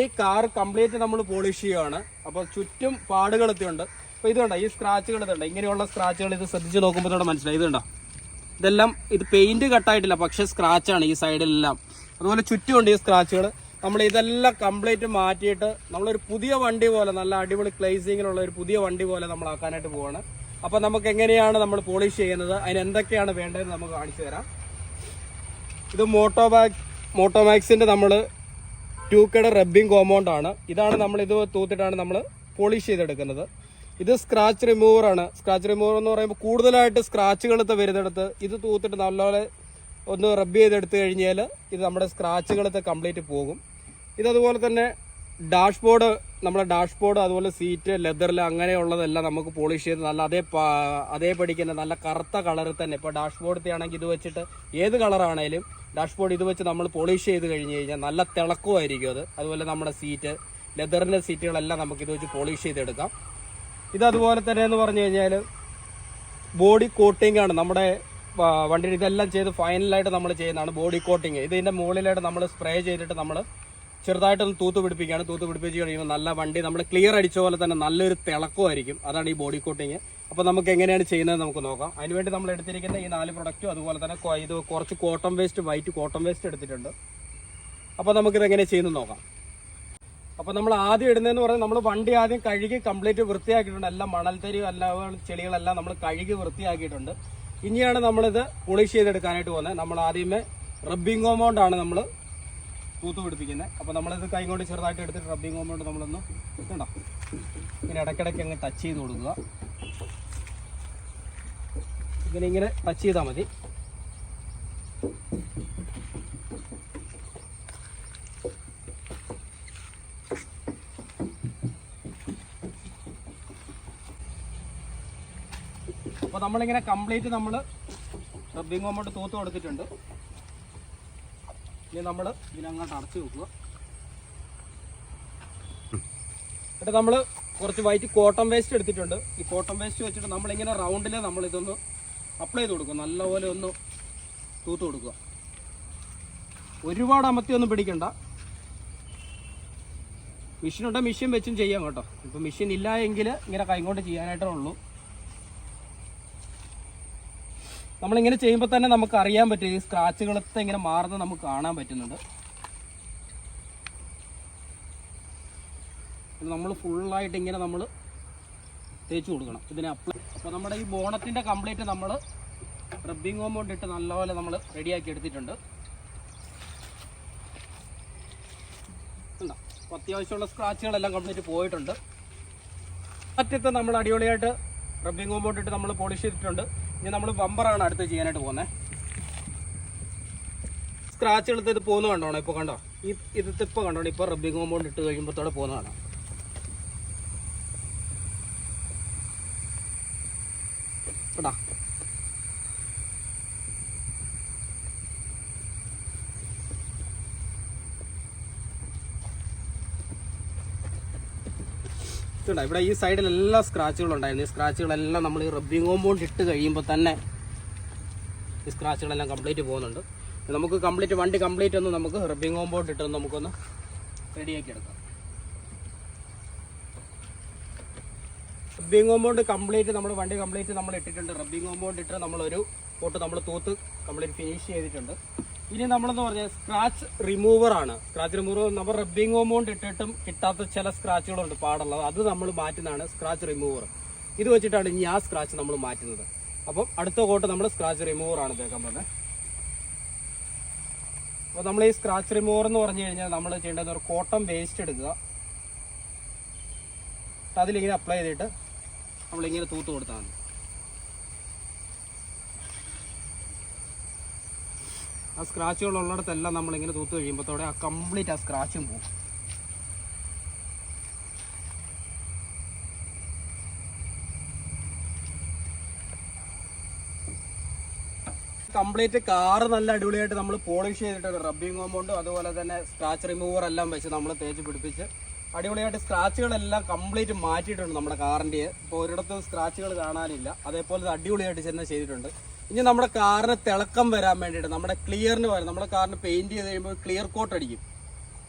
ഈ car complete നമ്മൾ polish ചെയ്യുകയാണ് അപ്പോൾ ചുറ്റും പാടുകളൊക്കെ ഉണ്ട്. അപ്പോൾ ഇത് കണ്ടോ? ഈ സ്ക്രാച്ചുകൾ ഇതുണ്ട്? ഇങ്ങനെയുള്ള സ്ക്രാച്ചുകൾ ഇത് ശ്രദ്ധിച്ച് നോക്കുമ്പോൾ മനസ്സിലായി ഇത് കണ്ടോ? ഇതെല്ലാം ഇത് പെയിന്റ് കട്ടായിട്ടില്ല പക്ഷെ സ്ക്രാച്ചാണ് ഈ സൈഡിലെല്ലാം അതുപോലെ ചുറ്റുമുണ്ട് ഈ സ്ക്രാച്ചുകൾ നമ്മൾ ഇതെല്ലാം കംപ്ലീറ്റ് മാറ്റിയിട്ട് നമ്മളൊരു പുതിയ വണ്ടി പോലെ നല്ല അടിപൊളി ക്ലേസിങ്ങിലുള്ള ഒരു പുതിയ വണ്ടി പോലെ നമ്മൾ ആക്കാനായിട്ട് പോവാണ്. അപ്പോൾ നമുക്ക് എങ്ങനെയാണ് നമ്മൾ പോളിഷ് ചെയ്യുന്നത്? അതിന് എന്തൊക്കെയാണ് വേണ്ടതെന്ന് നമുക്ക് കാണിച്ചു തരാം. ഇത് മോട്ടോബാക് മോട്ടോമാക്സിന്റെ നമ്മൾ ടൂക്കയുടെ റബ്ബിംഗ് കോമ്പൗണ്ട് ആണ്. ഇതാണ് നമ്മൾ ഇത് തൂത്തിട്ടാണ് നമ്മൾ പോളിഷ് ചെയ്തെടുക്കുന്നത്. ഇത് സ്ക്രാച്ച് റിമൂവർ ആണ്. സ്ക്രാച്ച് റിമൂവർ എന്ന് പറയുമ്പോൾ കൂടുതലായിട്ട് സ്ക്രാച്ചുകളത്തെ വരുന്നിടത്ത് ഇത് തൂത്തിട്ട് നല്ലപോലെ ഒന്ന് റബ്ബ് ചെയ്തെടുത്ത് കഴിഞ്ഞാൽ ഇത് നമ്മുടെ സ്ക്രാച്ചുകളത്തെ കംപ്ലീറ്റ് പോകും. ഇതതുപോലെ തന്നെ ഡാഷ്ബോർഡ് നമ്മുടെ ഡാഷ്ബോർഡ് അതുപോലെ സീറ്റ് ലെതറിൽ അങ്ങനെയുള്ളതെല്ലാം നമുക്ക് പോളിഷ് ചെയ്ത് നല്ല അതേ അതേപടിക്ക് തന്നെ നല്ല കറുത്ത കളറിൽ തന്നെ. ഇപ്പോൾ ഡാഷ്ബോർഡത്തെ ആണെങ്കിൽ ഇത് വെച്ചിട്ട് ഏത് കളറാണേലും ഡാഷ്ബോർഡ് ഇത് വെച്ച് നമ്മൾ പോളിഷ് ചെയ്ത് കഴിഞ്ഞ് കഴിഞ്ഞാൽ നല്ല തിളക്കമായിരിക്കും അത്. അതുപോലെ നമ്മുടെ സീറ്റ് ലെതറിന്റെ സീറ്റുകളെല്ലാം നമുക്ക് ഇത് വെച്ച് പോളിഷ് ചെയ്തെടുക്കാം. ഇത് അതുപോലെ തന്നെ എന്ന് പറഞ്ഞു കഴിഞ്ഞാൽ ബോഡി കോട്ടിംഗ് ആണ്. നമ്മുടെ വണ്ടി ഇതെല്ലാം ചെയ്ത് ഫൈനലായിട്ട് നമ്മൾ ചെയ്യുന്നതാണ് ബോഡി കോട്ടിങ് ഇതിന്റെ മുകളിലായിട്ട് നമ്മൾ സ്പ്രേ ചെയ്തിട്ട് നമ്മൾ ചെറുതായിട്ടൊന്ന് തൂത്ത് പിടിപ്പിക്കുകയാണ്. തൂത്ത് പിടിപ്പിച്ച് കഴിയുമ്പോൾ നല്ല വണ്ടി നമ്മൾ ക്ലിയർ അടിച്ച പോലെ തന്നെ നല്ലൊരു തിളക്കമായിരിക്കും. അതാണ് ഈ ബോഡി കോട്ടിങ് അപ്പോൾ നമുക്ക് എങ്ങനെയാണ് ചെയ്യുന്നത് നമുക്ക് നോക്കാം. അതിനുവേണ്ടി നമ്മൾ എടുത്തിരിക്കുന്ന ഈ നാല് പ്രൊഡക്റ്റും അതുപോലെ തന്നെ ഇത് കുറച്ച് cotton waste white cotton waste എടുത്തിട്ടുണ്ട്. അപ്പോൾ നമുക്കിത് എങ്ങനെ ചെയ്യുന്നത് നോക്കാം. അപ്പോൾ നമ്മൾ ആദ്യം ഇടുന്നതെന്ന് പറഞ്ഞാൽ നമ്മൾ വണ്ടി ആദ്യം കഴുകി കംപ്ലീറ്റ് വൃത്തിയാക്കിയിട്ടുണ്ട്. എല്ലാം മണൽത്തരി എല്ലാം ചെളികളെല്ലാം നമ്മൾ കഴുകി വൃത്തിയാക്കിയിട്ടുണ്ട്. ഇനിയാണ് നമ്മളിത് പോളിഷ് ചെയ്തെടുക്കാനായിട്ട് പോകുന്നത്. നമ്മൾ ആദ്യമേ റബ്ബിംഗ് കോമ്പൗണ്ടാണ് നമ്മൾ തൂത്ത് പിടിപ്പിക്കുന്നത് അപ്പോൾ നമ്മളിത് കൈ കൊണ്ട് ചെറുതായിട്ട് എടുത്തിട്ട് റബ്ബിംഗ് കൊണ്ട് നമ്മളൊന്ന് കണ്ടോ ഇങ്ങനെ ഇടയ്ക്കിടയ്ക്ക് അങ്ങ് ടച്ച് ചെയ്ത് കൊടുക്കുക. ഇങ്ങനെ ഇങ്ങനെ ടച്ച് ചെയ്താൽ മതി. അപ്പോൾ നമ്മളിങ്ങനെ കംപ്ലീറ്റ് നമ്മൾ റബ്ബിംഗ് കൊണ്ട് തൂത്ത് കൊടുത്തിട്ടുണ്ട്. ഇനി നമ്മൾ ഇതിനങ്ങോട്ട് അടച്ചു വെക്കുക. എന്നിട്ട് നമ്മൾ കുറച്ച് വൈറ്റ് കോട്ടൺ വേസ്റ്റ് എടുത്തിട്ടുണ്ട്. ഈ കോട്ടൺ വേസ്റ്റ് വെച്ചിട്ട് നമ്മളിങ്ങനെ റൗണ്ടിൽ നമ്മൾ ഇതൊന്ന് അപ്ലൈ ചെയ്ത് കൊടുക്കുക. നല്ലപോലെ ഒന്ന് തൂത്ത് കൊടുക്കുക. ഒരുപാട് അമത്തി ഒന്നും പിടിക്കണ്ട. ഉണ്ടെങ്കിൽ മെഷീൻ വെച്ചും ചെയ്യാം കേട്ടോ. ഇപ്പം മെഷീൻ ഇല്ല എങ്കിൽ ഇങ്ങനെ കൈകൊണ്ട് ചെയ്യാനായിട്ടേ ഉള്ളൂ. നമ്മളിങ്ങനെ ചെയ്യുമ്പോൾ തന്നെ നമുക്ക് അറിയാൻ പറ്റും ഈ സ്ക്രാച്ചുകളൊക്കെ ഇങ്ങനെ മാറുന്നത് നമുക്ക് കാണാൻ പറ്റുന്നുണ്ട്. നമ്മൾ ഫുള്ളായിട്ട് ഇങ്ങനെ നമ്മൾ തേച്ച് കൊടുക്കണം. ഇതിനെ അപ്ലൈ അപ്പോൾ നമ്മുടെ ഈ ബോണത്തിന്റെ കംപ്ലീറ്റ് നമ്മൾ റബ്ബിംഗ് കോമ്പൗണ്ട് ഇട്ട് നല്ലപോലെ നമ്മൾ റെഡിയാക്കി എടുത്തിട്ടുണ്ട്. അപ്പോൾ അത്യാവശ്യമുള്ള സ്ക്രാച്ചുകളെല്ലാം കംപ്ലീറ്റ് പോയിട്ടുണ്ട്. അറ്റത്ത് നമ്മൾ അടിപൊളിയായിട്ട് റബ്ബിംഗ് കോമ്പൗണ്ട് ഇട്ട് നമ്മൾ പോളിഷ് ചെയ്തിട്ടുണ്ട്. ഇനി നമ്മൾ ബമ്പറാണ് അടുത്ത് ചെയ്യാനായിട്ട് പോകുന്നത് സ്ക്രാച്ച് എടുത്ത് ഇത് പോകുന്ന കണ്ടോണോ? ഇപ്പോൾ കണ്ടോ? ഈ ഇത് ഇപ്പോൾ കണ്ടോണോ? ഇപ്പോൾ റബ്ബിംഗ് കോമ്പൗണ്ട് ഇട്ട് കഴിയുമ്പോഴത്തോടെ പോകുന്നതാണ് കേട്ടാ ഇതുണ്ടോ ഇവിടെ ഈ സൈഡിലെല്ലാം എല്ലാ സ്ക്രാച്ചുകളും ഉണ്ടായിരുന്നു. ഈ സ്ക്രാച്ചുകളെല്ലാം നമ്മൾ ഈ റബ്ബിംഗ് കോമ്പൗണ്ട് ഇട്ട് കഴിയുമ്പോൾ തന്നെ ഈ സ്ക്രാച്ചുകളെല്ലാം കംപ്ലീറ്റ് പോകുന്നുണ്ട്. നമുക്ക് കംപ്ലീറ്റ് വണ്ടി കംപ്ലീറ്റ് ഒന്ന് നമുക്ക് റബ്ബിംഗ് കോമ്പൗണ്ട് ഇട്ടൊന്ന് നമുക്കൊന്ന് റെഡിയാക്കി എടുക്കാം. റബ്ബിംഗ് കോമ്പൗണ്ട് കംപ്ലീറ്റ് നമ്മൾ വണ്ടി കംപ്ലീറ്റ് നമ്മൾ ഇട്ടിട്ടുണ്ട്. റബ്ബിംഗ് കോമ്പൗണ്ട് ഇട്ട് നമ്മളൊരു പോട്ട് നമ്മൾ തൂത്ത് കംപ്ലീറ്റ് ഫിനിഷ് ചെയ്തിട്ടുണ്ട്. ഇനി നമ്മളെന്ന് പറഞ്ഞാൽ സ്ക്രാച്ച് റിമൂവർ ആണ്. സ്ക്രാച്ച് റിമൂവർ നമ്മൾ റബ്ബിംഗ് കോമ്പൗണ്ട് ഇട്ടിട്ടും കിട്ടാത്ത ചില സ്ക്രാച്ചുകളുണ്ട് പാടുള്ളത്. അത് നമ്മൾ മാറ്റുന്നതാണ് സ്ക്രാച്ച് റിമൂവർ ഇത് വെച്ചിട്ടാണ് ഇനി ആ സ്ക്രാച്ച് നമ്മൾ മാറ്റുന്നത്. അപ്പം അടുത്ത കോട്ട് നമ്മൾ സ്ക്രാച്ച് റിമൂവർ ആണ് തേക്കാൻ പറഞ്ഞത് അപ്പോൾ നമ്മൾ ഈ സ്ക്രാച്ച് റിമൂവർ എന്ന് പറഞ്ഞു കഴിഞ്ഞാൽ നമ്മൾ ചെയ്യേണ്ടത് ഒരു കോട്ടൺ വേസ്റ്റ് എടുക്കുക. അതിലിങ്ങനെ അപ്ലൈ ചെയ്തിട്ട് നമ്മളിങ്ങനെ തൂത്ത് കൊടുത്താൽ മതി. ആ സ്ക്രാച്ചുകൾ ഉള്ളിടത്തെല്ലാം നമ്മളിങ്ങനെ തൂത്ത് കഴിയുമ്പോഴത്തോടെ ആ കംപ്ലീറ്റ് ആ സ്ക്രാച്ചും പോകും കംപ്ലീറ്റ് കാറ് നല്ല അടിപൊളിയായിട്ട് നമ്മൾ പോളിഷ് ചെയ്തിട്ടുണ്ട് റബ്ബിംഗ് കോമ്പൗണ്ടും അതുപോലെ തന്നെ സ്ക്രാച്ച് റിമൂവർ എല്ലാം വെച്ച് നമ്മൾ തേച്ച് പിടിപ്പിച്ച് അടിപൊളിയായിട്ട് സ്ക്രാച്ചുകളെല്ലാം കംപ്ലീറ്റ് മാറ്റിയിട്ടുണ്ട് നമ്മുടെ കാറിന്റെ ഇപ്പോൾ ഒരിടത്തും സ്ക്രാച്ചുകൾ കാണാനില്ല. അതേപോലെ അടിപൊളിയായിട്ട് തന്നെ ചെയ്തിട്ടുണ്ട്. ഇനി നമ്മുടെ കാറിന് തിളക്കം വരാൻ വേണ്ടിയിട്ട് നമ്മുടെ ക്ലിയറിന് വരാം നമ്മുടെ കാറിന് പെയിന്റ് ചെയ്ത് കഴിയുമ്പോൾ ക്ലിയർ കോട്ട് അടിക്കും.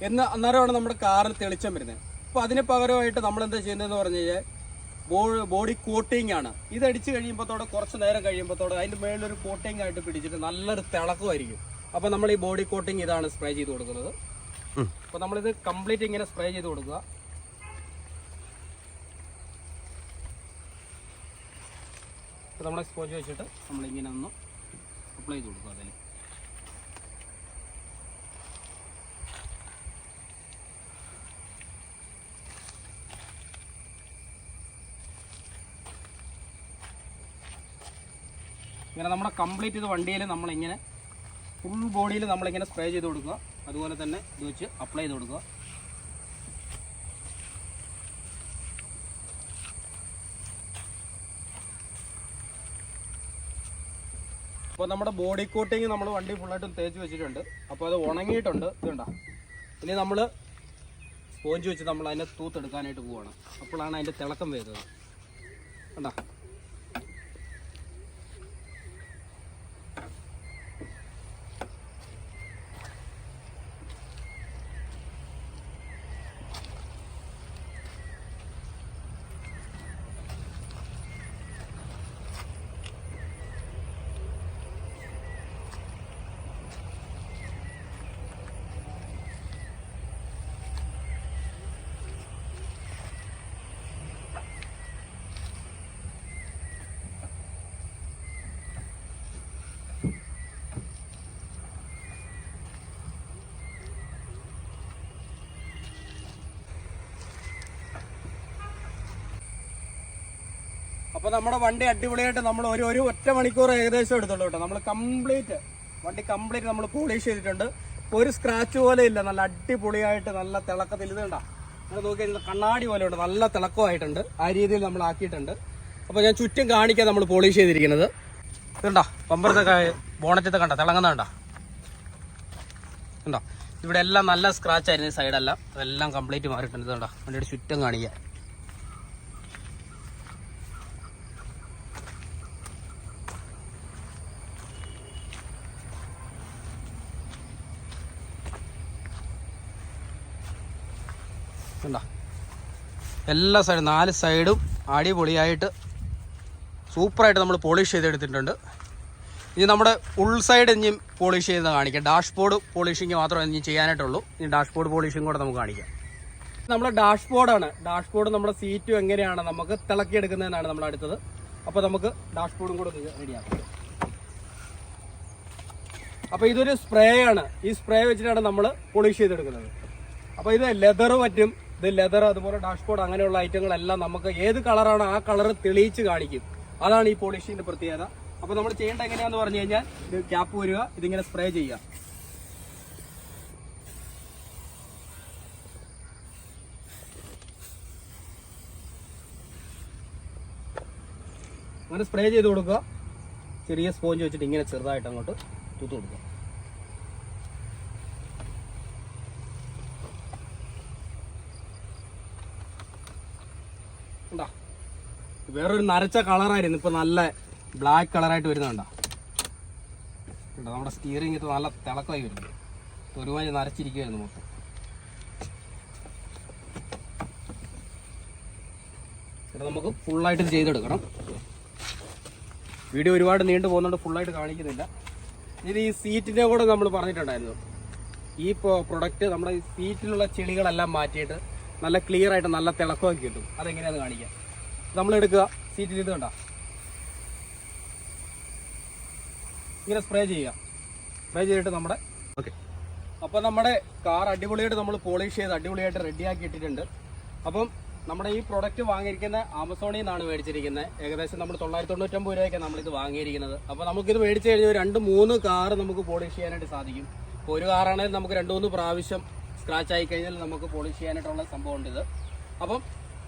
എന്ന് അന്നേരമാണ് നമ്മുടെ കാറിന് തെളിച്ചം വരുന്നത്. അപ്പോൾ അതിന് പകരമായിട്ട് നമ്മൾ എന്താ ചെയ്യുന്നതെന്ന് പറഞ്ഞു കഴിഞ്ഞാൽ ബോഡി കോട്ടിംഗ് ആണ്. ഇത് അടിച്ച് കഴിയുമ്പോഴത്തോടെ കുറച്ച് നേരം കഴിയുമ്പോഴത്തോടെ അതിന്റെ മേളിലൊരു കോട്ടിംഗ് ആയിട്ട് പിടിച്ചിട്ട് നല്ലൊരു തിളക്കമായിരിക്കും. അപ്പോൾ നമ്മൾ ഈ ബോഡി കോട്ടിംഗ് ഇതാണ് സ്പ്രേ ചെയ്ത് കൊടുക്കുന്നത്. അപ്പോൾ നമ്മളിത് കംപ്ലീറ്റ് ഇങ്ങനെ സ്പ്രേ ചെയ്ത് കൊടുക്കുക. അപ്പോൾ നമ്മൾ സ്പോഞ്ച് വെച്ചിട്ട് നമ്മളിങ്ങനെ ഒന്ന് അപ്ലൈ ചെയ്ത് കൊടുക്കുക അതിൽ ഇങ്ങനെ നമ്മുടെ കംപ്ലീറ്റ് ഇത് വണ്ടിയിൽ നമ്മളിങ്ങനെ ഫുൾ ബോഡിയിൽ നമ്മളിങ്ങനെ സ്പ്രേ ചെയ്ത് കൊടുക്കുക. അതുപോലെ തന്നെ ഇത് വെച്ച് അപ്ലൈ ചെയ്ത് കൊടുക്കുക. അപ്പോൾ നമ്മുടെ ബോഡി കോട്ടിങ് നമ്മൾ വണ്ടി ഫുള്ളായിട്ടും തേച്ച് വെച്ചിട്ടുണ്ട്. അപ്പോൾ അത് ഉണങ്ങിയിട്ടുണ്ട്. ഇതുണ്ട? ഇനി നമ്മൾ സ്പോഞ്ച് വെച്ച് നമ്മൾ അതിനെ തൂത്തെടുക്കാനായിട്ട് പോവാണ്. അപ്പോഴാണ് അതിന്റെ തിളക്കം വരുന്നത്. കണ്ടോ? അപ്പോൾ നമ്മുടെ വണ്ടി അടിപൊളിയായിട്ട് നമ്മൾ ഒരു ഒരു ഒറ്റ മണിക്കൂർ ഏകദേശം എടുത്തുള്ളൂ കേട്ടോ. നമ്മൾ കംപ്ലീറ്റ് വണ്ടി കംപ്ലീറ്റ് നമ്മൾ പോളിഷ് ചെയ്തിട്ടുണ്ട്. ഒരു സ്ക്രാച്ച് പോലെ ഇല്ല. നല്ല അടിപൊളിയായിട്ട് നല്ല തിളക്കത്തിൽ ഇത് കണ്ടോ. നിങ്ങൾ നോക്കി കണ്ണാടി പോലെ ഉണ്ട്. നല്ല തിളക്കമായിട്ടുണ്ട്. ആ രീതിയിൽ നമ്മൾ ആക്കിയിട്ടുണ്ട്. അപ്പോൾ ഞാൻ ചുറ്റും കാണിക്കാൻ നമ്മൾ പോളിഷ് ചെയ്തിരിക്കുന്നത്. ഇതുണ്ടോ പമ്പറത്തെ ബോണറ്റത്തെ കണ്ട. തിളങ്ങുന്ന കണ്ടോ. ഉണ്ടോ ഇവിടെ എല്ലാം നല്ല സ്ക്രാച്ച് ആയിരുന്നു സൈഡെല്ലാം അതെല്ലാം കംപ്ലീറ്റ് മാറിയിട്ടുണ്ട്. ഇതുണ്ടോ വണ്ടിയുടെ ചുറ്റും കാണിക്കുക കണ്ടോ എല്ലാ സൈഡും നാല് സൈഡും അടിപൊളിയായിട്ട് സൂപ്പറായിട്ട് നമ്മൾ പോളിഷ് ചെയ്തെടുത്തിട്ടുണ്ട്. ഇനി നമ്മുടെ ഉൾ സൈഡ് ഇനിയും പോളിഷ് ചെയ്ത് കാണിക്കാം. ഡാഷ്ബോർഡ് പോളിഷിങ് മാത്രമേ ഇനി ചെയ്യാനായിട്ടുള്ളൂ. ഇനി ഡാഷ്ബോർഡ് പോളിഷിങ് കൂടെ നമുക്ക് കാണിക്കാം. നമ്മുടെ ഡാഷ്ബോർഡാണ്. ഡാഷ്ബോർഡ് നമ്മുടെ സീറ്റും എങ്ങനെയാണ് നമുക്ക് തിളക്കിയെടുക്കുന്നതെന്നാണ് നമ്മൾ അടുത്തത്. അപ്പോൾ നമുക്ക് ഡാഷ്ബോർഡും കൂടെ റെഡിയാക്കാം. അപ്പോൾ ഇതൊരു സ്പ്രേയാണ്. ഈ സ്പ്രേ വെച്ചിട്ടാണ് നമ്മൾ പോളിഷ് ചെയ്തെടുക്കുന്നത്. അപ്പോൾ ഇത് ലെതർ പറ്റും. ഇത് ലെതർ അതുപോലെ ഡാഷ്ബോർഡ് അങ്ങനെയുള്ള ഐറ്റങ്ങളെല്ലാം നമുക്ക് ഏത് കളറാണ് ആ കളർ തെളിയിച്ച് കാണിക്കും. അതാണ് ഈ പോളിഷിന്റെ പ്രത്യേകത. അപ്പോൾ നമ്മൾ ചെയ്യേണ്ട എങ്ങനെയാന്ന് പറഞ്ഞു കഴിഞ്ഞാൽ ഇത് ക്യാപ്പ് വരിക ഇതിങ്ങനെ സ്പ്രേ ചെയ്യുക. അങ്ങനെ സ്പ്രേ ചെയ്ത് കൊടുക്കുക. ചെറിയ സ്പോഞ്ച് വെച്ചിട്ട് ഇങ്ങനെ ചെറുതായിട്ട് അങ്ങോട്ട് തൂത്ത് കൊടുക്കുക. വേറൊരു നരച്ച കളറായിരുന്നു. ഇപ്പൊ നല്ല ബ്ലാക്ക് കളറായിട്ട് വരുന്നുണ്ടോ നമ്മുടെ സ്റ്റീറിംഗ് ഇത് നല്ല തിളക്കമായി വരുന്നു. ഒരുമാതിരി നരച്ചിരിക്കുവായിരുന്നു മൊത്തം. ഇവിടെ നമുക്ക് ഫുള്ളായിട്ട് ചെയ്തെടുക്കണം. വീഡിയോ ഒരുപാട് നീണ്ടു പോകുന്നതുകൊണ്ട് ഫുള്ളായിട്ട് കാണിക്കുന്നില്ല. ഇത് ഈ സീറ്റിന്റെ കൂടെ നമ്മൾ പറഞ്ഞിട്ടുണ്ടായിരുന്നു. ഈ പ്രൊഡക്റ്റ് നമ്മുടെ ഈ സീറ്റിലുള്ള ചെളികളെല്ലാം മാറ്റിയിട്ട് നല്ല ക്ലിയർ ആയിട്ട് നല്ല തിളക്കമൊക്കെ കിട്ടും. അതെങ്ങനെയാന്ന് കാണിക്കാം. നമ്മൾ എടുക്കുക. സീറ്റിൽ ഇത് കണ്ട? ഇങ്ങനെ സ്പ്രേ ചെയ്യുക. സ്പ്രേ ചെയ്തിട്ട് നമ്മുടെ ഓക്കെ അപ്പോൾ നമ്മുടെ കാർ അടിപൊളിയായിട്ട് നമ്മൾ പോളിഷ് ചെയ്ത് അടിപൊളിയായിട്ട് റെഡിയാക്കി ഇട്ടിട്ടുണ്ട്. അപ്പം നമ്മുടെ ഈ പ്രോഡക്റ്റ് വാങ്ങിയിരിക്കുന്ന ആമസോണിൽ നിന്നാണ് മേടിച്ചിരിക്കുന്നത്. ഏകദേശം നമ്മൾ തൊള്ളായിരത്തി തൊണ്ണൂറ്റൊമ്പത് രൂപയൊക്കെ നമ്മളിത് വാങ്ങിയിരിക്കുന്നത്. അപ്പോൾ നമുക്കിത് മേടിച്ച് കഴിഞ്ഞാൽ രണ്ട് മൂന്ന് കാർ നമുക്ക് പോളിഷ് ചെയ്യാനായിട്ട് സാധിക്കും. ഒരു കാറാണെങ്കിൽ നമുക്ക് രണ്ട് മൂന്ന് പ്രാവശ്യം സ്ക്രാച്ച് ആയി കഴിഞ്ഞാൽ നമുക്ക് പോളിഷ് ചെയ്യാനായിട്ടുള്ള സംഭവമുണ്ട് ഇത് അപ്പം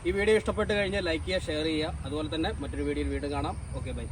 ഈ വീഡിയോ ഇഷ്ടപ്പെട്ട് കഴിഞ്ഞാൽ ലൈക്ക് ചെയ്യുക ഷെയർ ചെയ്യുക. അതുപോലെ തന്നെ മറ്റൊരു വീഡിയോയിൽ വീണ്ടും കാണാം. Okay bye